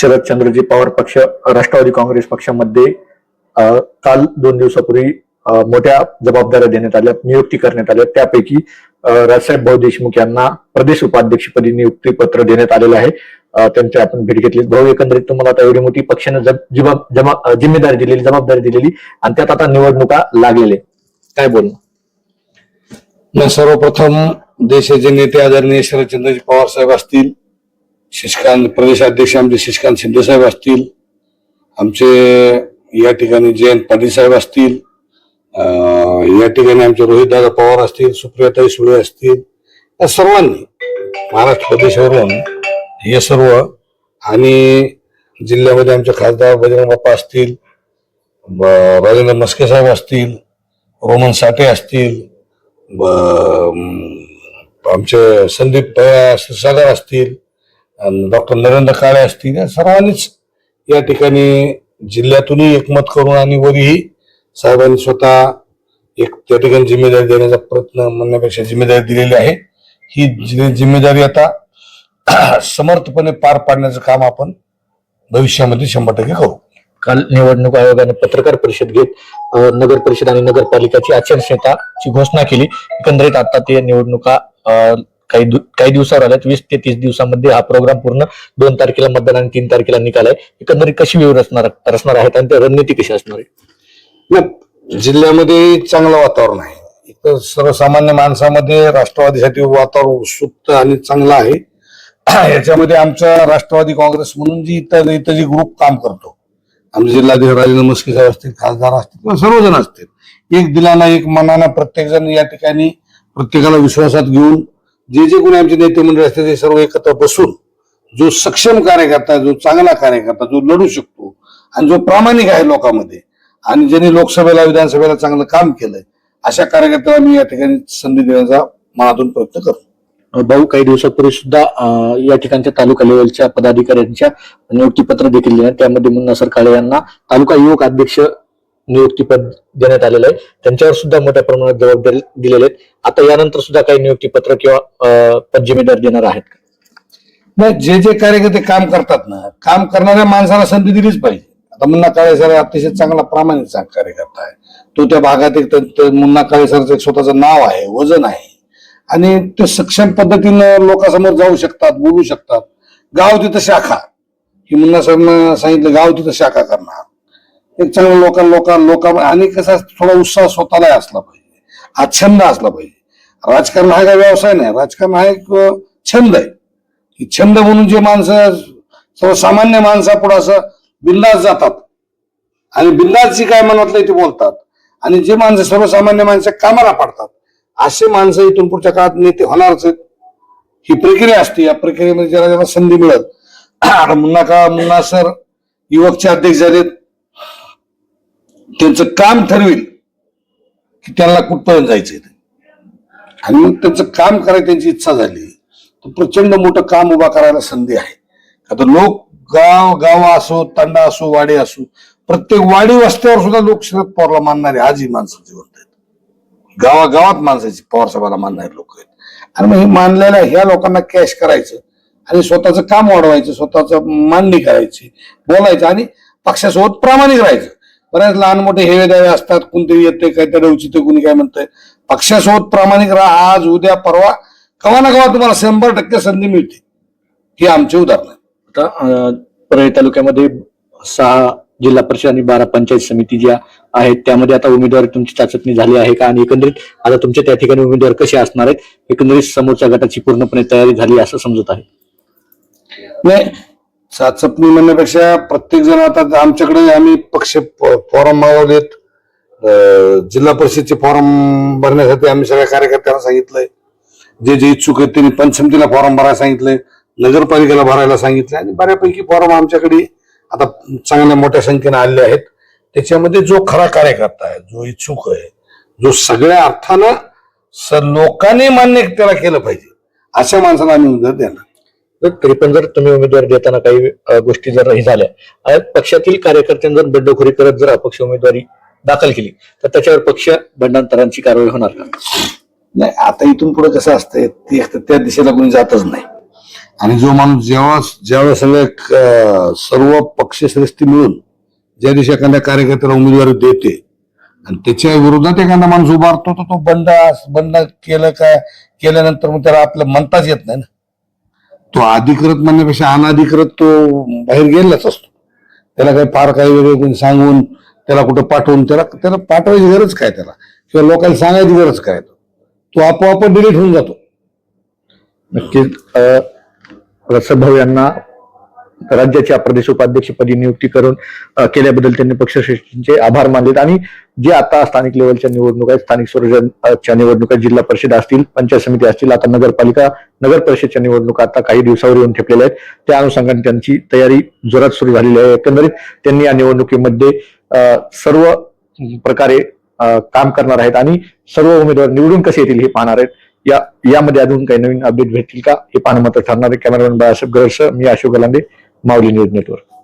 शरदचंद्रजी पवार पक्ष राष्ट्रवादी काँग्रेस पक्षामध्ये काल दोन दिवसापूर्वी मोठ्या जबाबदाऱ्या देण्यात आल्या नियुक्ती करण्यात आल्या. त्यापैकी राजसाहेब भाऊ देशमुख यांना प्रदेश उपाध्यक्षपदी नियुक्ती पत्र देण्यात आलेलं आहे. त्यांची आपण भेट घेतली. भाऊ एकंदरीत तुम्हाला आता एवढी मोठी पक्षाने जमा- जिम्मेदारी दिलेली जबाबदारी दिलेली आणि त्यात आता निवडणुका लागलेले काय बोलणं? सर्वप्रथम देशाचे नेते आदरणीय शरदचंद्रजी पवार साहेब असतील शशिकांत प्रदेशाध्यक्ष आमचे शशिकांत शिंदे साहेब असतील. आमचे या ठिकाणी जयंत पाटील साहेब असतील. या ठिकाणी आमचे रोहितदादा पवार असतील सुप्रियाताई सुळे असतील. या सर्वांनी महाराष्ट्र प्रदेशावरून हे सर्व आणि जिल्ह्यामध्ये आमचे खासदार बजरंग बाप्पा असतील ब- राजेंद्र मस्के साहेब असतील रोमन साठे असतील ब- आमचे संदीप भैया असतील डॉक्टर नरेंद्र काळे असतील या सर्वांनीच या ठिकाणी जिल्ह्यातूनही एकमत करून आणि वरीही साहेबांनी स्वतः एक त्या ठिकाणी जिम्मेदारी देण्याचा प्रयत्न म्हणण्यापेक्षा जिम्मेदारी दिलेली आहे. ही जि- जिम्मेदारी आता समर्थपणे पार पाडण्याचं काम आपण भविष्यामध्ये शंभर टक्के करू. काल निवडणूक आयोगाने पत्रकार परिषद घेत नगर परिषद आणि नगरपालिकाची आचारसंहिताची घोषणा केली. एकंदरीत आता ते निवडणुका काही काही दिवसावर आल्यात वीस ते तीस दिवसामध्ये हा प्रोग्राम पूर्ण दोन तारखेला मतदान आणि तीन तारखेला निकाल आहे. एकंदरीत कशी व्यवस्था रचणार रचणार आहेत आणि ते रणनीती कशी असणार आहे? जिल्ह्यामध्ये चांगलं वातावरण आहे. इथं सर्वसामान्य माणसामध्ये राष्ट्रवादीसाठी वातावरण उत्सुकत आणि चांगलं आहे. याच्यामध्ये आमचा राष्ट्रवादी काँग्रेस म्हणून जी इथं इथं जी ग्रुप काम करतो आमचे जिल्हाधिकारी राजेंद्र मस्के साहेब असतील खासदार असतील किंवा सर्वजण असतील एक दिलाना एक मनानं प्रत्येक जण या ठिकाणी प्रत्येकाला विश्वासात घेऊन जे जे कोणी आमचे नेते मंडळ असते ते सर्व एकत्र बसून जो सक्षम कार्यकर्ता जो चांगला कार्यकर्ता जो लढू शकतो आणि जो प्रामाणिक आहे लोकांमध्ये आणि ज्यांनी लोकसभेला विधानसभेला चांगलं काम केलंय अशा कार्यकर्त्याला मी या ठिकाणी संधी देण्याचा मनातून प्रयत्न करतो. भाऊ काही दिवसापूर्वी सुद्धा या ठिकाणच्या तालुका लेवलच्या पदाधिकाऱ्यांच्या नियुक्तीपत्र देखील त्यामध्ये मुन्ना सरकाळे यांना तालुका युवक अध्यक्ष नियुक्तीपद देण्यात आलेलं आहे. त्यांच्यावर सुद्धा मोठ्या प्रमाणात जबाबदारी दिलेले आहेत. आता यानंतर सुद्धा काही नियुक्तीपत्र किंवा पद जिम्मेदार देणार आहेत का? नाही जे जे कार्यकर्ते काम करतात ना काम करणाऱ्या माणसाला संधी दिलीच पाहिजे. आता मुन्ना काळे सर अतिशय चांगला प्रामाणिक चांग कार्यकर्ता आहे. तो त्या भागात एक मुन्ना काळे सरचं एक स्वतःचं नाव आहे वजन आहे. आणि ते सक्षम पद्धतीनं लोकांसमोर जाऊ शकतात बोलू शकतात. गाव तिथं शाखा. की मुन्ना सरनं सांगितलं गाव तिथं शाखा करणार. एक चांगलं लोकां लोकां लोकां आणि कसा थोडा उत्साह स्वतःला असला पाहिजे. हा छंद असला पाहिजे. राजकारण हा काय व्यवसाय नाही. राजकारण हा एक छंद आहे. छंद म्हणून जे माणसं सर्वसामान्य माणसापुढे असं बिंदास जातात. आणि बिंदास जी काय मनातलं ते बोलतात. आणि जे माणसं सर्वसामान्य माणसं कामाला पाडतात असे माणसं इथून पुढच्या काळात नेते होणारच आहेत. ही प्रक्रिया असते. या प्रक्रियेमध्ये ज्याला ज्याला संधी मिळत. मुन्ना का मुन्ना सर युवकचे अध्यक्ष झालेत. त्यांचं काम ठरवेल की त्यांना कुठपर्यंत जायचंय ते. आणि मग त्यांचं काम करायची त्यांची इच्छा झाली तर प्रचंड मोठं काम उभा करायला संधी आहे. आता लोक गाव गाव असो तांडा असो वाडी असो प्रत्येक वाडी वस्त्यावर सुद्धा लोक शरद पवारला मानणारे आजही माणसं जिवंत आहेत. गावागावात माणसाची पवार साहेबाला मानणारे लोक आहेत. आणि मग हे मानलेल्या ह्या लोकांना कॅश करायचं आणि स्वतःचं काम वाढवायचं स्वतःचं मांडणी करायची बोलायचं आणि पक्षासोबत प्रामाणिक राहायचं. बऱ्याच लहान मोठे हेवे दावे असतात कोणतरी येते काहीतरी उचित कुणी काय म्हणतंय. पक्षासोबत प्रामाणिक राहा आज उद्या परवा कवा ना कवा तुम्हाला शंभर टक्के संधी मिळते. हे आमचे उदाहरण आहे. आता परळी तालुक्यामध्ये सहा जिल्हा परिषद आणि बारा पंचायत समिती ज्या आहेत त्यामध्ये आता उमेदवारी तुमची चाचपणी झाली आहे का? आणि एकंदरीत आता तुमच्या त्या ठिकाणी उमेदवार कसे असणार आहेत? एकंदरीत समोरच्या गटाची पूर्णपणे तयारी झाली असं समजत आहे. चाचपणी म्हणण्यापेक्षा प्रत्येक जण आता आमच्याकडे आम्ही पक्ष फॉर्म मागवलेत जिल्हा परिषदचे फॉर्म भरण्यासाठी आम्ही सगळ्या कार्यकर्त्यांना सांगितलंय. जे जे इच्छुक आहेत त्यांनी पंचमतीला फॉर्म भरायला सांगितलंय नगरपालिकेला भरायला सांगितलंय आणि बऱ्यापैकी फॉर्म आमच्याकडे आता चांगल्या मोठ्या संख्येने आले आहेत. त्याच्यामध्ये जो खरा कार्यकर्ता आहे जो इच्छुक आहे जो सगळ्या अर्थानं स- लोकांनी मान्य त्याला केलं पाहिजे अशा माणसाला आम्ही उद्या देणार. तर पण जर तुम्ही उमेदवार देताना काही गोष्टी जर हे झाल्या पक्षातील कार्यकर्त्यांनी जर बंडखोरी करत जर अपक्ष उमेदवारी दाखल केली तर त्याच्यावर पक्ष बंडांतरांची कारवाई होणार का? नाही आता इथून पुढे कसं असतंय ती त्या दिशेला कोणी जातच नाही. आणि जो माणूस जेव्हा जेव्हा सगळे क- सर्व पक्षश्रेष्ठी मिळून ज्या दिवशी एखाद्या कार्यकर्त्याला उमेदवारी देते आणि त्याच्या विरोधात एखादा माणूस उभारतो तर तो बंड बंड केलं काय केल्यानंतर मग त्याला आपलं म्हणताच येत नाही ना. तो अधिकृत म्हणण्यापेक्षा अनाधिकृत तो बाहेर गेलेलाच असतो. त्याला काही फार काही वेगळे कोणी सांगून त्याला कुठं पाठवून त्याला त्याला पाठवायची गरज काय त्याला? किंवा लोकांना सांगायची गरज काय? तो आपोआप डिलीट होऊन जातो. नक्कीच अ, रसद भाऊ यांना राज्याच्या प्रदेश उपाध्यक्षपदी नियुक्ती करून केल्याबद्दल त्यांनी पक्षश्रेष्ठींचे आभार मानलेत. आणि जे आता स्थानिक लेवलच्या निवडणुका आहेत स्थानिक स्वराज्याच्या निवडणुका जिल्हा परिषद असतील पंचायत समिती असतील आता नगरपालिका नगर परिषदच्या निवडणुका आता काही दिवसावर येऊन ठेपलेल्या आहेत. त्या अनुषंगाने त्यांची तयारी जोरात सुरू झालेली आहे. एकंदरीत त्यांनी या निवडणुकीमध्ये सर्व प्रकारे काम करणार आहेत आणि सर्व उमेदवार निवडून कसे येतील हे पाहणार आहेत. या यामध्ये अजून काही नवीन अपडेट भेटतील का हे पाहणं मात्र ठरणार आहे. कॅमेरामॅन बाळासाहेब गरस मी Ashok Galande. Mauli news network.